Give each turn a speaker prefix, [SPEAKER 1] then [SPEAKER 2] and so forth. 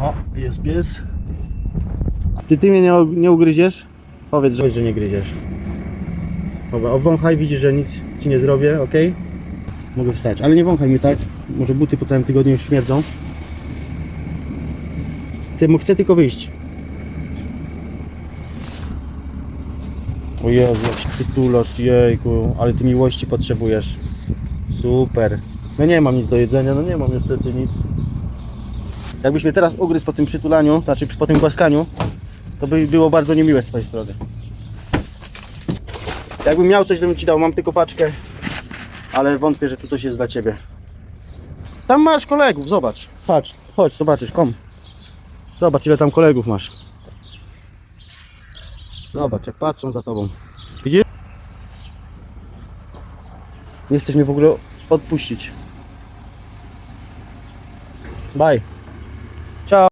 [SPEAKER 1] O, jest pies. Czy ty mnie nie, nie ugryziesz? Powiedz, że, że nie gryziesz. Dobra, obwąchaj, widzisz, że nic ci nie zrobię, ok? Mogę wstać, ale nie wąchaj mnie tak. Może buty po całym tygodniu już śmierdzą. Chcę, chcę tylko wyjść. O Jezu, jak się przytulasz, jejku, ale ty miłości potrzebujesz. Super. No nie mam nic do jedzenia, no nie mam niestety nic. Jakbyś mnie teraz ugryzł po tym przytulaniu, znaczy po tym głaskaniu, to by było bardzo niemiłe z twojej strony. Jakbym miał coś, to bym ci dał, mam tylko paczkę, ale wątpię, że tu coś jest dla ciebie. Tam masz kolegów, zobacz. Patrz, chodź, zobaczysz, kom. Zobacz, ile tam kolegów masz. Zobacz, jak patrzą za tobą. Widzisz? Nie chcesz mnie w ogóle odpuścić. Bye.